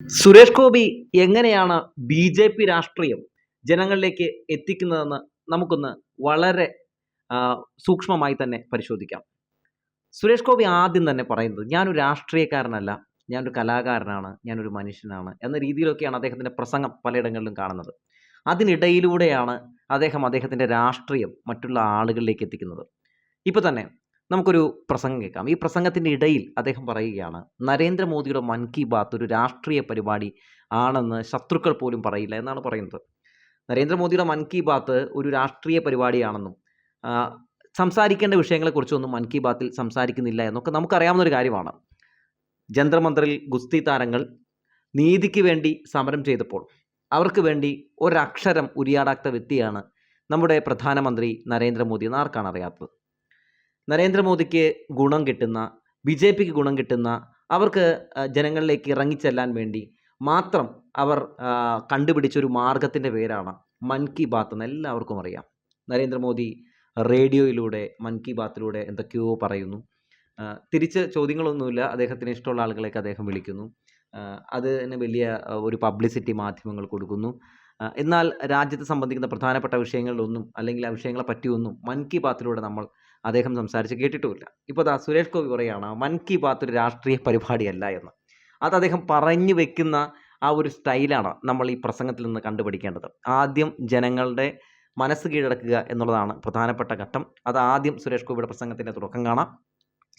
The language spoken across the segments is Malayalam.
സുരേഷ് ഗോപി എങ്ങനെയാണ് ബി ജെ പി രാഷ്ട്രീയം ജനങ്ങളിലേക്ക് എത്തിക്കുന്നതെന്ന് നമുക്കൊന്ന് വളരെ സൂക്ഷ്മമായി തന്നെ പരിശോധിക്കാം. സുരേഷ് ഗോപി ആദ്യം തന്നെ പറയുന്നത് ഞാനൊരു രാഷ്ട്രീയക്കാരനല്ല ഞാനൊരു കലാകാരനാണ് ഞാനൊരു മനുഷ്യനാണ് എന്ന രീതിയിലൊക്കെയാണ് അദ്ദേഹത്തിന്റെ പ്രസംഗം പലയിടങ്ങളിലും കാണുന്നത്. അതിനിടയിലൂടെയാണ് അദ്ദേഹം അദ്ദേഹത്തിന്റെ രാഷ്ട്രീയം മറ്റുള്ള ആളുകളിലേക്ക് എത്തിക്കുന്നത്. ഇപ്പോൾ തന്നെ നമുക്കൊരു പ്രസംഗം കേൾക്കാം. ഈ പ്രസംഗത്തിന്റെ ഇടയിൽ അദ്ദേഹം പറയുകയാണ് നരേന്ദ്രമോദിയുടെ മൻ കി ബാത്ത് ഒരു രാഷ്ട്രീയ പരിപാടി ആണെന്ന് ശത്രുക്കൾ പോലും പറയില്ല എന്നാണ് പറയുന്നത്. നരേന്ദ്രമോദിയുടെ മൻ കി ബാത്ത് ഒരു രാഷ്ട്രീയ പരിപാടിയാണെന്നും സംസാരിക്കേണ്ട വിഷയങ്ങളെക്കുറിച്ചൊന്നും മൻ കി ബാത്തിൽ സംസാരിക്കുന്നില്ല എന്നൊക്കെ നമുക്കറിയാവുന്ന ഒരു കാര്യമാണ്. ജന്തർമന്ത്രിൽ ഗുസ്തി താരങ്ങൾ നീതിക്ക് വേണ്ടി സമരം ചെയ്തപ്പോൾ അവർക്ക് വേണ്ടി ഒരക്ഷരം ഉരിയാടാത്ത വ്യക്തിയാണ് നമ്മുടെ പ്രധാനമന്ത്രി നരേന്ദ്രമോദി എന്ന് ആർക്കാണ് അറിയാത്തത്? നരേന്ദ്രമോദിക്ക് ഗുണം കിട്ടുന്ന ബി ജെ പിക്ക് ഗുണം കിട്ടുന്ന അവർക്ക് ജനങ്ങളിലേക്ക് ഇറങ്ങിച്ചെല്ലാൻ വേണ്ടി മാത്രം അവർ കണ്ടുപിടിച്ചൊരു മാർഗത്തിന്റെ പേരാണ് മൻ കി ബാത്ത് എന്ന് എല്ലാവർക്കും അറിയാം. നരേന്ദ്രമോദി റേഡിയോയിലൂടെ മൻ കി ബാത്തിലൂടെ എന്തൊക്കെയോ പറയുന്നു. തിരിച്ച് ചോദ്യങ്ങളൊന്നുമില്ല. അദ്ദേഹത്തിന് ഇഷ്ടമുള്ള ആളുകളെയൊക്കെ അദ്ദേഹം വിളിക്കുന്നു. അത് അതിന് വലിയ ഒരു പബ്ലിസിറ്റി മാധ്യമങ്ങൾ കൊടുക്കുന്നു. എന്നാൽ രാജ്യത്തെ സംബന്ധിക്കുന്ന പ്രധാനപ്പെട്ട വിഷയങ്ങളിലൊന്നും അല്ലെങ്കിൽ ആ വിഷയങ്ങളെ പറ്റിയൊന്നും മൻ കി ബാത്തിലൂടെ നമ്മൾ അദ്ദേഹം സംസാരിച്ച് കേട്ടിട്ടുമില്ല. ഇപ്പോൾ ദാ സുരേഷ് ഗോപി പറയുകയാണ് മൻ കി ബാത്ത് ഒരു രാഷ്ട്രീയ പരിപാടിയല്ല എന്ന്. അത് അദ്ദേഹം പറഞ്ഞു വെക്കുന്ന ആ ഒരു സ്റ്റൈലാണ് നമ്മൾ ഈ പ്രസംഗത്തിൽ നിന്ന് കണ്ടുപിടിക്കേണ്ടത്. ആദ്യം ജനങ്ങളുടെ മനസ്സ് കീഴടക്കുക എന്നുള്ളതാണ് പ്രധാനപ്പെട്ട ഘട്ടം. അത് ആദ്യം സുരേഷ് ഗോപിയുടെ പ്രസംഗത്തിന്റെ തുടക്കം കാണാം.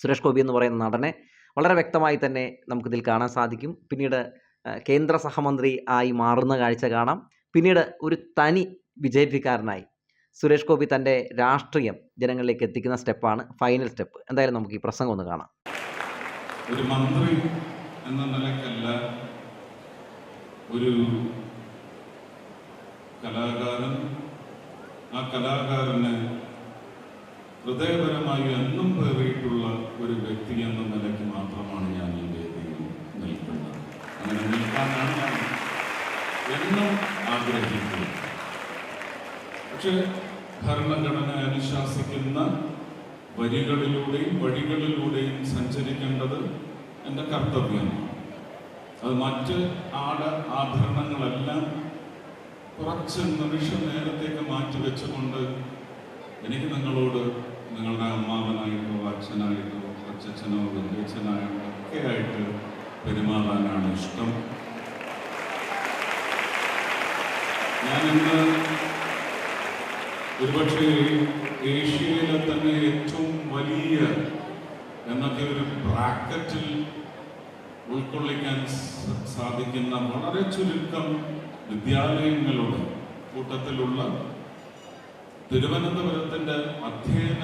സുരേഷ് ഗോപി എന്ന് പറയുന്ന നടനെ വളരെ വ്യക്തമായി തന്നെ നമുക്കിതിൽ കാണാൻ സാധിക്കും. പിന്നീട് കേന്ദ്ര സഹമന്ത്രി ആയി മാറുന്ന കാഴ്ച കാണാം. പിന്നീട് ഒരു തനി ബി ജെ പിക്കാരനായി സുരേഷ് ഗോപി തന്റെ രാഷ്ട്രീയം ജനങ്ങളിലേക്ക് എത്തിക്കുന്ന സ്റ്റെപ്പാണ് ഫൈനൽ സ്റ്റെപ്പ് എന്തായാലും നമുക്ക് ഈ പ്രസംഗം ഒന്ന് കാണാം. ഒരു മന്ത്രി എന്ന നിലക്കല്ല ഒരു കലാകാരൻ ആ കലാകാരന് ഹൃദയപരമായി എന്നും പേറിയിട്ടുള്ള ഒരു വ്യക്തി എന്ന നിലയ്ക്ക് മാത്രമാണ് ഞാൻ ഈ വേദിയിൽ നിൽക്കുന്നത്. അങ്ങനെ എന്നും ആഗ്രഹിക്കുന്നത്. പക്ഷെ ഭരണഘടന അനുശാസിക്കുന്ന വരികളിലൂടെയും വഴികളിലൂടെയും സഞ്ചരിക്കേണ്ടത് എന്റെ കർത്തവ്യമാണ്. അത് മറ്റ് ആട ആഭരണങ്ങളെല്ലാം കുറച്ച് നിമിഷ നേരത്തേക്ക് മാറ്റിവെച്ചുകൊണ്ട് എനിക്ക് നിങ്ങളോട് നിങ്ങളുടെ അമ്മാവനായിട്ടോ അച്ഛനായിട്ടോ അച്ഛനോ വിദ്യച്ഛനായിട്ടോ ഒക്കെ ആയിട്ട് പെരുമാറാനാണ് ഇഷ്ടം. ഞാനിന്ന് ഒരുപക്ഷെ ഏഷ്യയിലെ തന്നെ ഏറ്റവും വലിയ എന്നൊക്കെ ഒരു ബ്രാക്കറ്റിൽ ഉൾക്കൊള്ളിക്കാൻ സാധിക്കുന്ന വളരെ ചുരുക്കം വിദ്യാലയങ്ങളുടെ കൂട്ടത്തിലുള്ള തിരുവനന്തപുരത്തിന്റെ അധ്യയന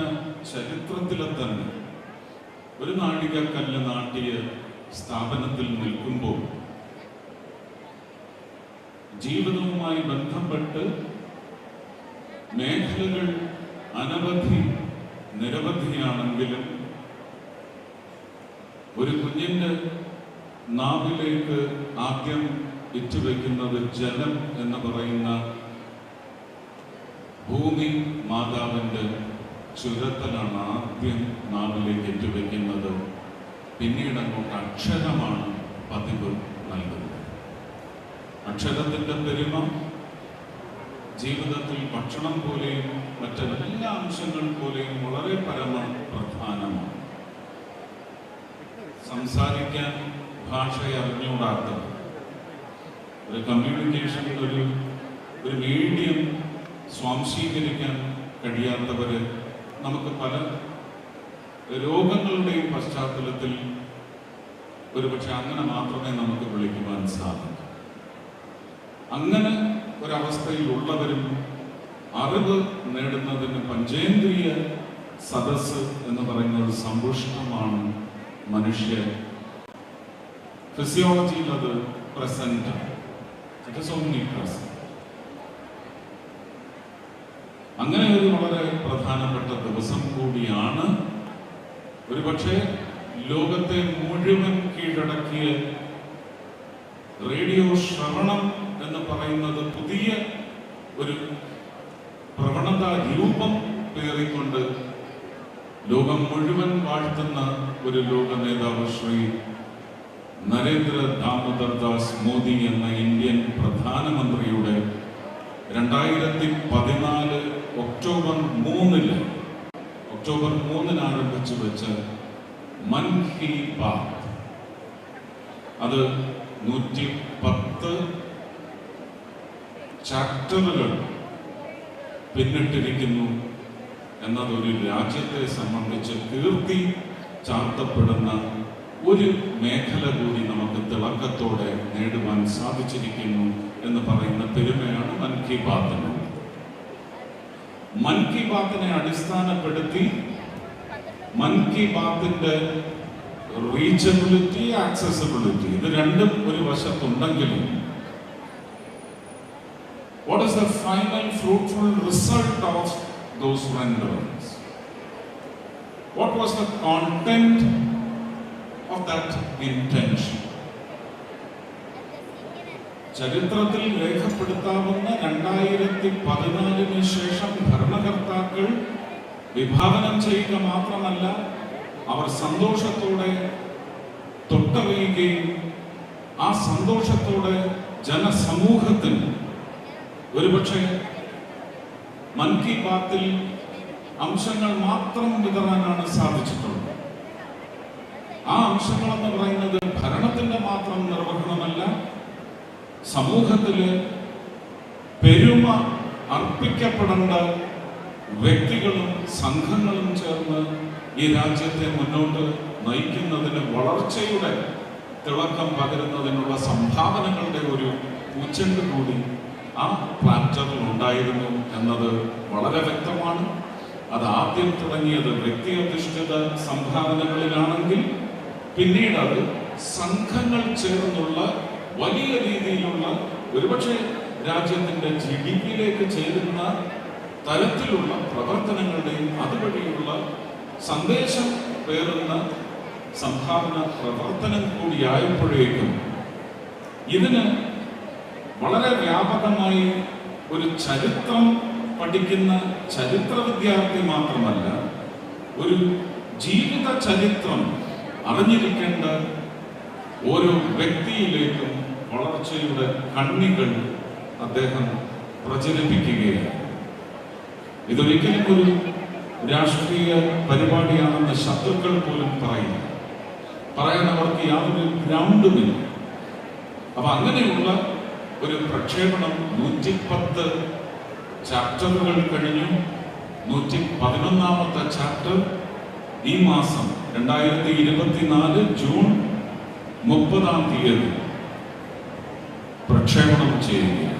ചരിത്രത്തിലെ തന്നെ ഒരു നാഴികക്കല്ല് നാട്ടിയ സ്ഥാപനത്തിൽ നിൽക്കുമ്പോൾ ജീവിതവുമായി ബന്ധപ്പെട്ട് മേഖലകൾ അനവധി നിരവധിയാണെങ്കിലും ഒരു കുഞ്ഞിന്റെ നാവിലേക്ക് ആദ്യം ഇറ്റുവെക്കുന്നത് ജലം എന്ന് പറയുന്ന ഭൂമി മാതാവിന്റെ ചുരത്തലാണ് ആദ്യം നാവിലേക്ക് ഇറ്റുവെക്കുന്നത് പിന്നീട് അങ്ങോട്ട് അക്ഷരമാണ് പതിവ് നൽകുന്നത്. അക്ഷരത്തിന്റെ പെരുമ ജീവിതത്തിൽ ഭക്ഷണം പോലെയും മറ്റെല്ലാ അംശങ്ങൾ പോലെയും വളരെ പരമ പ്രധാനമാണ്. സംസാരിക്കാൻ ഭാഷയെ അറിഞ്ഞുകൂടാത്തത്. ഒരു കമ്മ്യൂണിക്കേഷൻ ഒരു ഒരു മീഡിയം സ്വാംശീകരിക്കാൻ കഴിയാത്തവര് നമുക്ക് പല രോഗങ്ങളുടെയും പശ്ചാത്തലത്തിൽ ഒരുപക്ഷെ അങ്ങനെ മാത്രമേ നമുക്ക് വിളിക്കുവാൻ സാധിക്കൂ. അങ്ങനെ ഒരവസ്ഥയിലുള്ളവരും അറിവ് നേടുന്നതിന് പഞ്ചേന്ദ്രിയ സദസ് എന്ന് പറയുന്ന ഒരു സമ്പുഷ്ടമാണ് മനുഷ്യ. ഫിസിയോളജിയിൽ അത് പ്രസന്റ് അങ്ങനെ ഒരു വളരെ പ്രധാനപ്പെട്ട ദിവസം കൂടിയാണ് ഒരുപക്ഷെ ലോകത്തെ മുഴുവൻ കീഴടക്കിയ റേഡിയോ ശ്രവണം എന്ന് പറയുന്നത് ഒരു പ്രവണത രൂപം പേറിക്കൊണ്ട് ലോകം മുഴുവൻ വാഴ്ത്തുന്ന ഒരു ലോക നേതാവ് ശ്രീ നരേന്ദ്ര ദാമോദർ ദാസ് മോദി എന്ന ഇന്ത്യൻ പ്രധാനമന്ത്രിയുടെ രണ്ടായിരത്തി പതിനാല് ഒക്ടോബർ മൂന്നിൽ ഒക്ടോബർ മൂന്നിന് ആരംഭിച്ചു വെച്ച മൻ കി ബാത്ത്. അത് നൂറ്റി പത്ത് ചാപ്റ്ററുകൾ പിന്നിട്ടിരിക്കുന്നു എന്നതൊരു രാജ്യത്തെ സംബന്ധിച്ച് കീർത്തി ചാർത്തപ്പെടുന്ന ഒരു മേഖല കൂടി നമുക്ക് തിളക്കത്തോടെ നേടുവാൻ സാധിച്ചിരിക്കുന്നു എന്ന് പറയുന്ന പെരുമയാണ് മൻ കി ബാത്തിന്. മൻ കി ബാത്തിനെ അടിസ്ഥാനപ്പെടുത്തി മൻ കി ബാത്തിന്റെ റീച്ചബിലിറ്റി ആക്സസിബിലിറ്റി ഇത് രണ്ടും ഒരു വശത്തുണ്ടെങ്കിലും what is the final fruitful result of those renderings? What was the content of that intention? ചരിത്രത്തിൽ രേഖപ്പെടുത്താവുന്ന രണ്ടായിരത്തി പതിനാലിന് ശേഷം ഭരണകർത്താക്കൾ വിഭാവനം ചെയ്യുക മാത്രമല്ല അവർ സന്തോഷത്തോടെ തൊട്ടറിയുകയും ആ സന്തോഷത്തോടെ ജനസമൂഹത്തിന് ഒരുപക്ഷെ മൻ കി ബാത്തിൽ അംശങ്ങൾ മാത്രം വിതറാനാണ് സാധിച്ചിട്ടുള്ളത്. ആ അംശങ്ങൾ എന്ന് പറയുന്നത് ഭരണത്തിന്റെ മാത്രം നിർവഹണമല്ല സമൂഹത്തിൽ പെരുമ അർപ്പിക്കപ്പെടേണ്ട വ്യക്തികളും സംഘങ്ങളും ചേർന്ന് ഈ രാജ്യത്തെ മുന്നോട്ട് നയിക്കുന്നതിന് വളർച്ചയുടെ തിളക്കം പകരുന്നതിനുള്ള സംഭാവനകളുടെ ഒരു ഉച്ചണ്ട് കൂടി ആ ഉണ്ടായിരുന്നു എന്നത് വളരെ വ്യക്തമാണ്. അത് ആദ്യം തുടങ്ങിയത് വ്യക്തിയധിഷ്ഠിത സംഭാവനകളിലാണെങ്കിൽ പിന്നീട് അത് സംഘങ്ങൾ ചേർന്നുള്ള വലിയ രീതിയിലുള്ള ഒരുപക്ഷെ രാജ്യത്തിന്റെ ജി ഡി പിയിലേക്ക് ചേരുന്ന തരത്തിലുള്ള പ്രവർത്തനങ്ങളുടെയും അതുവഴിയുള്ള സന്ദേശം പേറുന്ന സംഭാവന പ്രവർത്തനം കൂടിയായപ്പോഴേക്കും ഇതിന് വളരെ വ്യാപകമായി ഒരു ചരിത്രം പഠിക്കുന്ന ചരിത്ര വിദ്യാർത്ഥി മാത്രമല്ല ഒരു ജീവിത ചരിത്രം അറിഞ്ഞിരിക്കേണ്ട ഓരോ വ്യക്തിയിലേക്കും വളർച്ചയുടെ കണ്ണികൾ അദ്ദേഹം പ്രചരിപ്പിക്കുകയാണ്. ഇതൊരിക്കലും ഒരു രാഷ്ട്രീയ പരിപാടിയാണെന്ന് ശത്രുക്കൾ പോലും പറയുന്നു. പറയാൻ അവർക്ക് യാതൊരു ഗ്രൗണ്ടുമില്ല. അപ്പൊ അങ്ങനെയുള്ള ഒരു പ്രക്ഷേപണം നൂറ്റിപ്പത്ത് ചാപ്റ്ററുകൾ കഴിഞ്ഞു. നൂറ്റി പതിനൊന്നാമത്തെ ചാപ്റ്റർ ഈ മാസം രണ്ടായിരത്തി ഇരുപത്തിനാല് ജൂൺ മുപ്പതാം തീയതി പ്രക്ഷേപണം ചെയ്യുകയാണ്.